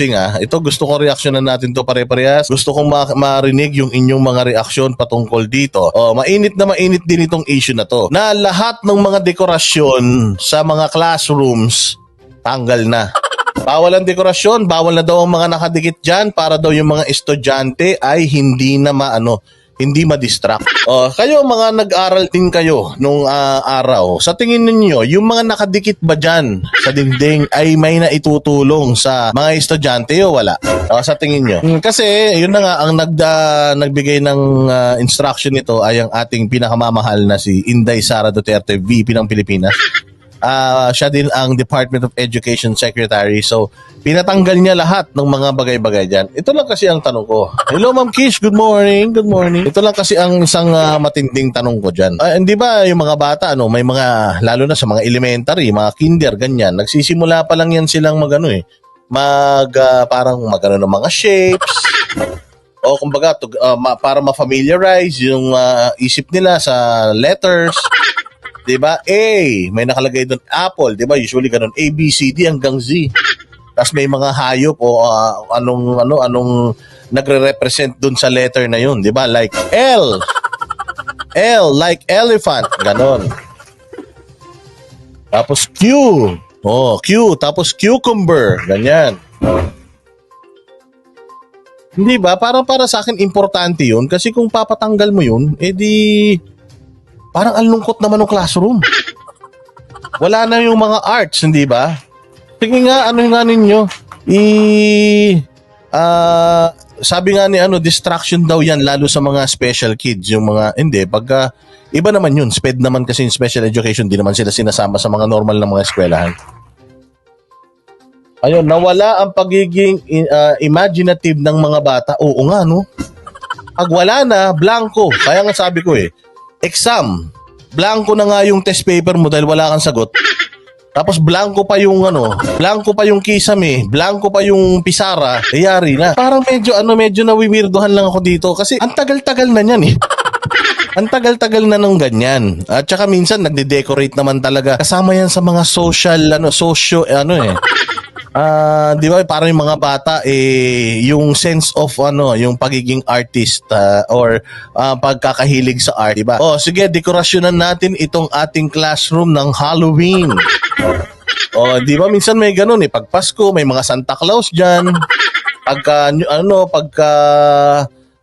Ting ah. Ito gusto ko reaksyonan natin to pare-parehas. Gusto kong ma- marinig yung inyong mga reaksyon patungkol dito. Oh, mainit na mainit din itong issue na to. Na lahat ng mga dekorasyon sa mga classrooms tanggal na. Bawal ang dekorasyon, bawal na daw ang mga nakadikit dyan para daw yung mga estudyante ay hindi na maano, hindi ma-distract. Oh, kayo mga nag-aral din kayo nung ah, araw. Sa tingin ninyo, yung mga nakadikit ba dyan sa dingding ay may naitutulong sa mga estudyante o wala? Oh, sa tingin nyo? Hmm, kasi yun na nga ang nag, ah, nagbigay ng ah, instruction nito ay ang ating pinakamamahal na si Inday Sara Duterte, VP ng Pilipinas. Ah, siya din ang Department of Education Secretary. So, pinatanggal niya lahat ng mga bagay-bagay dyan. Ito lang kasi ang tanong ko. Hello, Ma'am Kish. Good morning. Good morning. Ito lang kasi ang isang ah, matinding tanong ko dyan. Ah, hindi ba yung mga bata, ano, may mga, lalo na sa mga elementary, mga kinder, ganyan, nagsisimula pa lang yan silang magano eh, mag, ah, parang magano ng mga shapes, o kumbaga to, ah, ma- para ma-familiarize yung ah, isip nila sa letters. 'Di ba? A, may nakalagay doon apple, 'di ba? Usually ganun A B C D hanggang Z. Tapos may mga hayop o ah, anong ano anong nagre-represent doon sa letter na 'yun, 'di ba? Like L. L like elephant, ganon. Tapos Q. Oh, Q, tapos cucumber, ganyan. Hindi ba? Parang para sa akin importante 'yun kasi kung papatanggal mo 'yun, edi parang ang lungkot naman ng classroom. Wala na yung mga arts, hindi ba? Sige nga, ano nga ninyo? I ah sabi nga ni ano distraction daw yan lalo sa mga special kids yung mga hindi pagka iba naman yun sped naman kasi yung special education di naman sila sinasama sa mga normal na mga eskwelahan ayun nawala ang pagiging ah, imaginative ng mga bata oo nga no pag wala na blanco kaya nga sabi ko eh exam blanco na nga yung test paper mo dahil wala kang sagot tapos blanco pa yung ano, blanco pa yung kisame, blanco pa yung pisara, ayari na. Parang medyo ano, medyo nawiwirdohan lang ako dito kasi ang tagal-tagal na niyan eh. Ang tagal-tagal na nung ganyan. At saka minsan nagde-decorate naman talaga. Kasama yan sa mga social ano, socio ano eh. Ah, di ba parang yung mga bata eh yung sense of ano, yung pagiging artist ah, or ah, pagkakahilig sa art, di ba? Oh, sige, dekorasyonan natin itong ating classroom ng Halloween. Oh, di ba minsan may ganun eh, pag Pasko may mga Santa Claus diyan. Pagka ano, pagka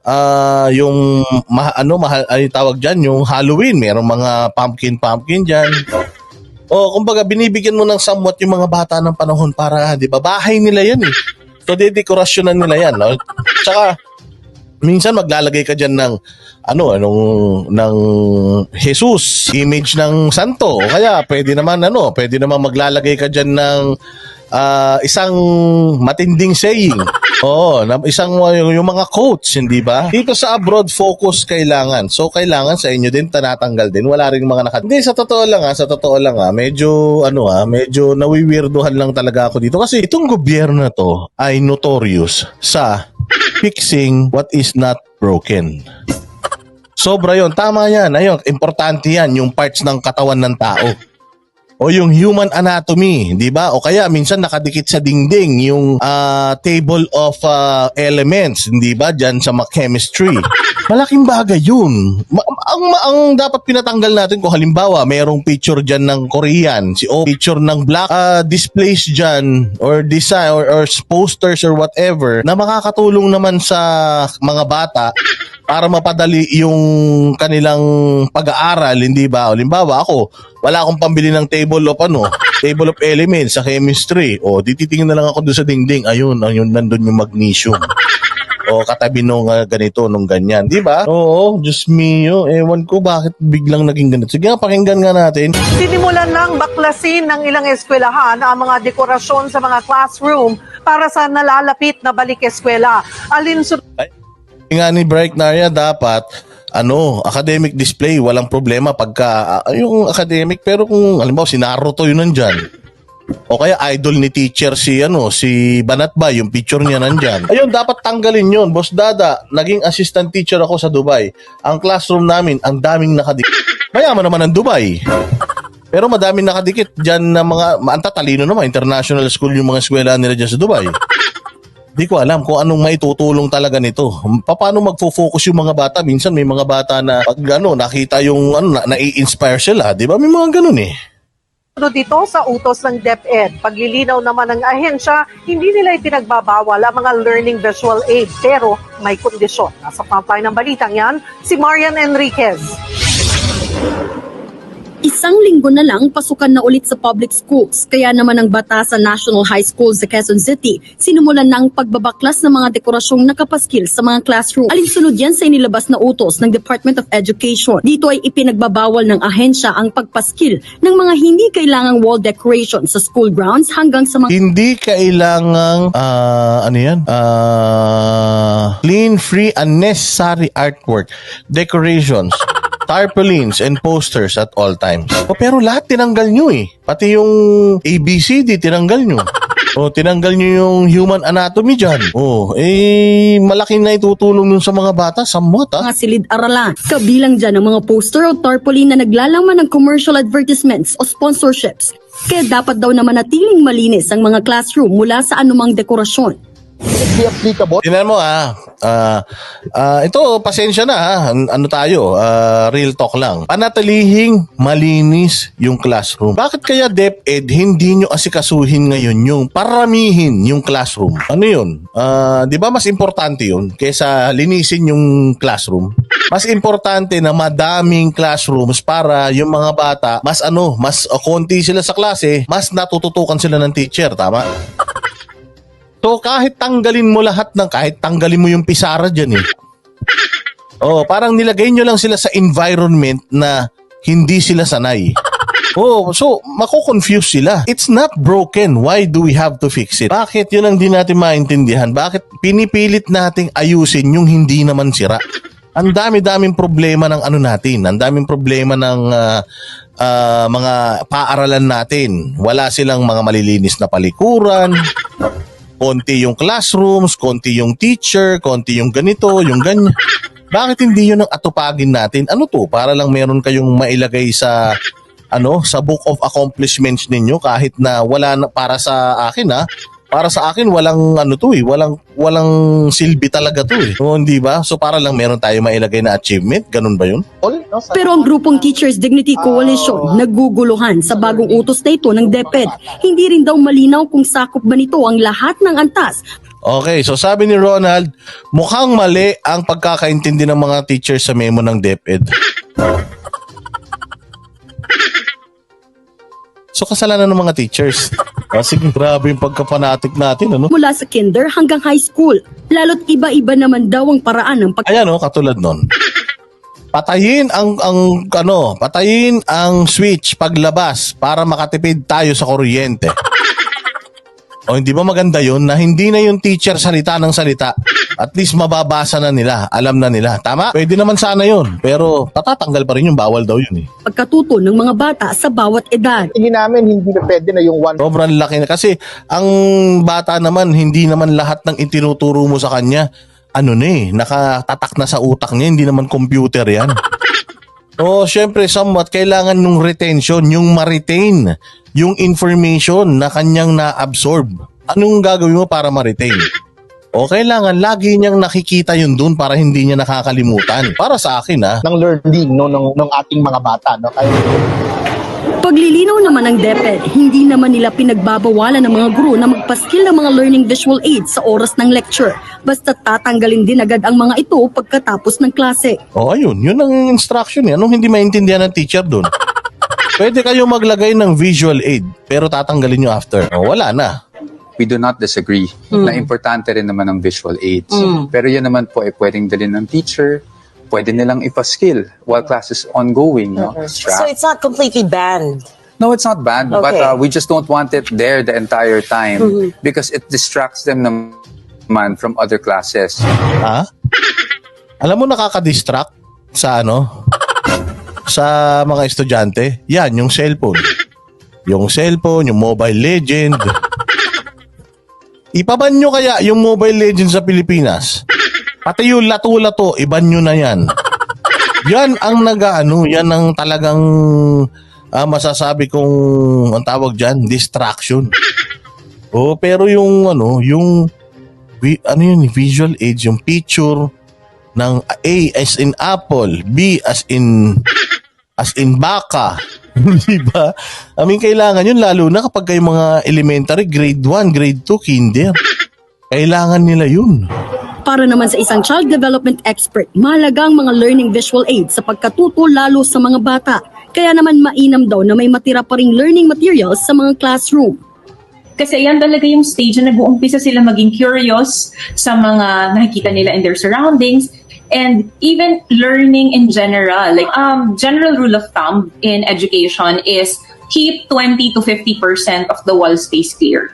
ah yung ma, ano mahal ay tawag diyan, yung Halloween, merong mga pumpkin pumpkin diyan. Oh, kumbaga binibigyan mo ng somewhat yung mga bata ng panahon para, 'di ba? Bahay nila 'yan eh. So dedekorasyonan nila 'yan, no? Tsaka minsan maglalagay ka diyan ng ano, anong ng Jesus, image ng santo. O kaya pwede naman ano, pwede naman maglalagay ka diyan ng ah, isang matinding saying. Oo, na, isang yung, yung mga quotes, hindi ba? Dito sa abroad, focus kailangan. So, kailangan sa inyo din, tanatanggal din. Wala rin mga naka... Hindi, sa totoo lang ha, sa totoo lang ha, medyo, ano ha, medyo nawiwirduhan lang talaga ako dito. Kasi itong gobyerno na to ay notorious sa fixing what is not broken. Sobra yon Tama yan. Ayun, importante yan. Yung parts ng katawan ng tao. O yung human anatomy, di ba? O kaya minsan nakadikit sa dingding yung ah, table of ah, elements, di ba? Diyan sa chemistry. Malaking bagay yun. Ma- ang, ang dapat pinatanggal natin kung halimbawa mayroong picture diyan ng Korean, si o picture ng black ah, displays diyan or design or, or posters or whatever na makakatulong naman sa mga bata para mapadali yung kanilang pag-aaral, hindi ba? Halimbawa ako, wala akong pambili ng table of ano, table of elements sa chemistry. O, di titingin na lang ako doon sa dingding. Ayun, ayun, nandun yung magnesium. O, katabi nung ah, ganito, nung ganyan. Di ba? Oo, just mio. Ewan ko bakit biglang naging ganito. Sige nga, pakinggan nga natin. Sinimulan ng baklasin ng ilang eskwelahan ang mga dekorasyon sa mga classroom para sa nalalapit na balik eskwela. Alinsunod Yung nga ni Bright Naria, dapat ano, academic display, walang problema pagka ah, yung academic pero kung halimbawa si Naruto yun nandyan. O kaya idol ni teacher si ano, si Banat ba, yung picture niya nandyan. Ayun, dapat tanggalin yun. Boss Dada, naging assistant teacher ako sa Dubai. Ang classroom namin, ang daming nakadikit. Mayaman naman ang Dubai. Pero madaming nakadikit dyan na mga, ang tatalino naman, international school yung mga eskwela nila dyan sa Dubai. Di ko alam kung anong maitutulong talaga nito. Pa- Paano magfo-focus yung mga bata? Minsan may mga bata na pag ano, nakita yung ano, na, nai-inspire sila. Di ba? May mga ganun eh. Pero dito sa utos ng DepEd, paglilinaw naman ng ahensya, hindi nila ipinagbabawal ang mga learning visual aid pero may kondisyon. Nasa frontline ng balitang yan, si Marian Enriquez. Isang linggo na lang pasukan na ulit sa public schools. Kaya naman ang bata sa National High School sa Quezon City, sinimulan ng pagbabaklas ng mga dekorasyong nakapaskil sa mga classroom. Alinsunod yan sa inilabas na utos ng Department of Education. Dito ay ipinagbabawal ng ahensya ang pagpaskil ng mga hindi kailangang wall decoration sa school grounds hanggang sa mga Hindi kailangang ah, ano yan? Ah, clean, free, unnecessary artwork, decorations, tarpaulins, and posters at all times. O, pero lahat tinanggal nyo eh. Pati yung ABCD tinanggal nyo. O, tinanggal nyo yung human anatomy dyan. O, eh, malaking na itutulong yun sa mga bata. Somewhat, ah. mga silid-aralan. Kabilang dyan ang mga poster o tarpaulin na naglalaman ng commercial advertisements o sponsorships. Kaya dapat daw na manatiling malinis ang mga classroom mula sa anumang dekorasyon. Be applicable Tingnan mo ah, ah, ah, ito pasensya na ha. An- Ano tayo? Ah, real talk lang. Panatilihing malinis yung classroom. Bakit kaya DepEd hindi nyo asikasuhin ngayon yung paramihin yung classroom? Ano yun? Ah, 'di ba mas importante yun kaysa linisin yung classroom? Mas importante na madaming classrooms para yung mga bata mas ano, mas uh, konti sila sa klase, mas natututukan sila ng teacher, tama? So kahit tanggalin mo lahat ng kahit tanggalin mo yung pisara diyan eh. Oh, parang nilagay nyo lang sila sa environment na hindi sila sanay. Oh, so mako-confuse sila. It's not broken. Why do we have to fix it? Bakit yun ang di natin maintindihan? Bakit pinipilit nating ayusin yung hindi naman sira? Ang dami-daming problema ng ano natin. Ang daming problema ng ah, ah, mga paaralan natin. Wala silang mga malilinis na palikuran konti yung classrooms, konti yung teacher, konti yung ganito, yung ganyan. Bakit hindi yun ang atupagin natin? Ano to? Para lang meron kayong mailagay sa ano, sa book of accomplishments ninyo kahit na wala na para sa akin ha. Para sa akin walang ano to eh, walang walang silbi talaga to eh. O hindi ba? So para lang meron tayo mailagay na achievement, ganun ba yun? no, Pero ang grupong Teachers Dignity Coalition naguguluhan sa bagong utos na ito ng DepEd. Hindi rin daw malinaw kung sakop ba nito ang lahat ng antas Okay, so sabi ni Ronald, mukhang mali ang pagkakaintindi ng mga teachers sa memo ng DepEd. So kasalanan ng mga teachers. Ah, sige, grabe yung pagkapanatik natin, ano? mula sa kinder hanggang high school. Lalo't iba-iba naman daw ang paraan ng pag Ayan oh, katulad nun. Patayin ang ang ano, patayin ang switch paglabas para makatipid tayo sa kuryente. O hindi ba maganda yun na hindi na yung teacher salita ng salita. At least mababasa na nila, alam na nila. Tama? Pwede naman sana yun. Pero patatanggal pa rin yung bawal daw yun eh. pagkatuto ng mga bata sa bawat edad. tingin namin hindi na pwede na yung one Sobrang laki na. Kasi ang bata naman, hindi naman lahat ng itinuturo mo sa kanya, ano na eh, nakatatak na sa utak niya, hindi naman computer yan. O syempre, somewhat, kailangan yung retention, yung ma-retain, yung information na kanyang na-absorb. Anong gagawin mo para ma-retain? O kailangan lagi niyang nakikita yun dun para hindi niya nakakalimutan. Para sa akin ha, ng learning no ng, ng ating mga bata no kaya Paglilinaw naman ng DepEd, hindi naman nila pinagbabawalan ng mga guro na magpaskil ng mga learning visual aids sa oras ng lecture. Basta tatanggalin din agad ang mga ito pagkatapos ng klase. O ayun, yun ang instruction eh. Anong hindi maintindihan ng teacher dun? Pwede kayo maglagay ng visual aid, pero tatanggalin nyo after. O, wala na. we do not disagree na importante rin naman ang visual aids. Pero yan naman po ay pwedeng dalhin ng teacher, pwede nilang ipa-skill while class is ongoing. No? So it's not completely banned. No, it's not bad, but Okay. uh, we just don't want it there the entire time because it distracts them naman from other classes. Ha? Alam mo nakaka-distract sa ano? sa mga estudyante? Yan, yung cellphone. Yung cellphone, yung mobile legend. Ipaban nyo kaya yung mobile legend sa Pilipinas. Pati yung lato-lato, iban nyo na yan. Yan ang nag-ano, yan ang talagang ah, masasabi kong ang tawag dyan, distraction. Oh, pero yung ano, yung vi- ano yun, visual aids, yung picture ng A as in apple, B as in as in baka. Di ba? I mean, kailangan yun lalo na kapag kayo mga elementary, grade 1, grade 2, kinder. Kailangan nila yun. Para naman sa isang child development expert, mahalagang mga learning visual aids sa pagkatuto lalo sa mga bata. Kaya naman mainam daw na may matira pa ring learning materials sa mga classroom. Kasi yan talaga yung stage na nag-uumpisa sila maging curious sa mga nakikita nila in their surroundings and even learning in general. Like um general rule of thumb in education is keep 20 to 50% of the wall space clear.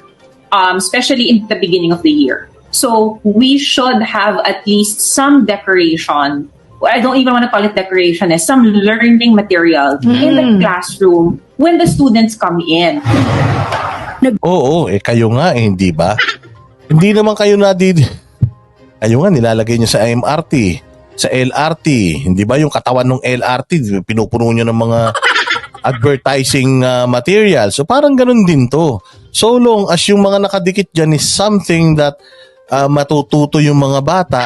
Um, especially in the beginning of the year. So we should have at least some decoration. I don't even want to call it decoration, eh, some learning material in the classroom when the students come in. Oo, eh kayo nga eh, hindi ba? hindi naman kayo na did. Kayo nga nilalagay niyo sa MRT, sa LRT, hindi ba yung katawan ng LRT pinupuno niyo ng mga advertising uh, material. So parang ganun din to. So long as yung mga nakadikit dyan is something that uh, matututo yung mga bata,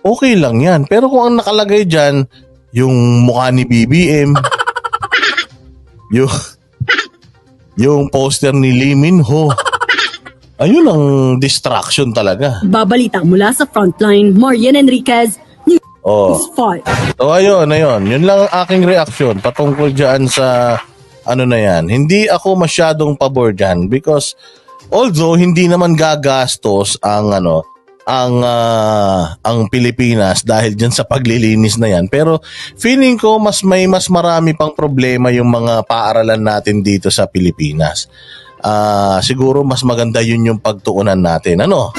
okay lang yan. Pero kung ang nakalagay dyan, yung mukha ni BBM, yung yung poster ni Lee Min Ho. Ayun ang distraction talaga. Babalita mula sa frontline, Marian Enriquez, News Oh. 5. So ayun, ayun. Yun lang ang aking reaksyon patungkol dyan sa ano na yan. Hindi ako masyadong pabor dyan because although hindi naman gagastos ang ano ang ah, ang Pilipinas dahil dyan sa paglilinis na yan. Pero feeling ko mas may mas marami pang problema yung mga paaralan natin dito sa Pilipinas. Ah, siguro mas maganda yun yung pagtuunan natin. Ano?